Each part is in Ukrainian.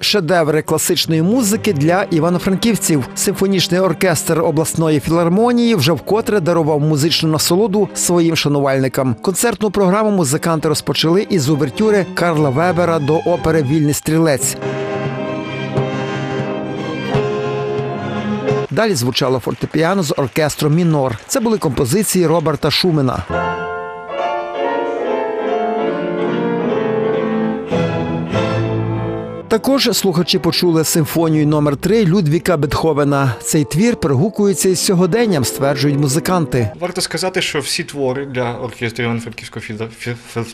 Шедеври класичної музики для івано-франківців. Симфонічний оркестр обласної філармонії вже вкотре дарував музичну насолоду своїм шанувальникам. Концертну програму музиканти розпочали із увертюри Карла Вебера до опери Вільний стрілець. Далі звучало фортепіано з оркестром Мінор. Це були композиції Роберта Шумена. Також слухачі почули симфонію номер 3 Людвіка Бетховена. Цей твір перегукується із сьогоденням, стверджують музиканти. Варто сказати, що всі твори для оркестру Івано-Франківської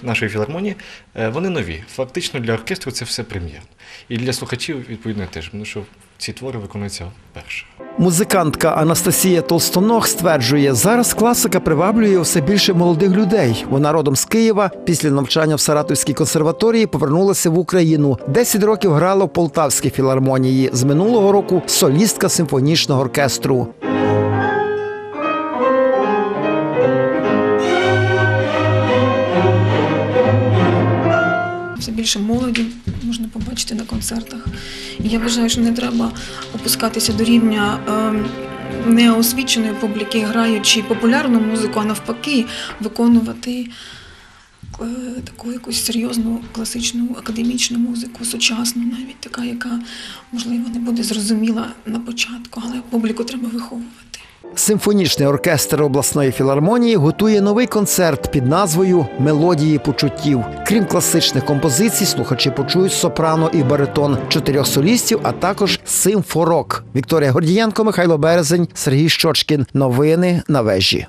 нашої філармонії е, вони нові. Фактично для оркестру це все прем'єр. І для слухачів відповідно теж, тому що ці твори виконуються вперше. Музикантка Анастасія Толстоног стверджує, зараз класика приваблює все більше молодих людей. Вона родом з Києва. Після навчання в Саратовській консерваторії повернулася в Україну. Десять років грала в Полтавській філармонії. З минулого року солістка симфонічного оркестру. Все більше молоді можна побачити на концертах. І я вважаю, що не треба опускатися до рівня ем, неосвіченої публіки, граючи популярну музику, а навпаки, виконувати е, таку якусь серйозну класичну академічну музику, сучасну, навіть така, яка можливо не буде зрозуміла на початку, але публіку треба виховувати. Симфонічний оркестр обласної філармонії готує новий концерт під назвою Мелодії почуттів. Крім класичних композицій, слухачі почують сопрано і баритон чотирьох солістів, а також симфорок. Вікторія Гордієнко, Михайло Березень, Сергій Щочкін. Новини на вежі.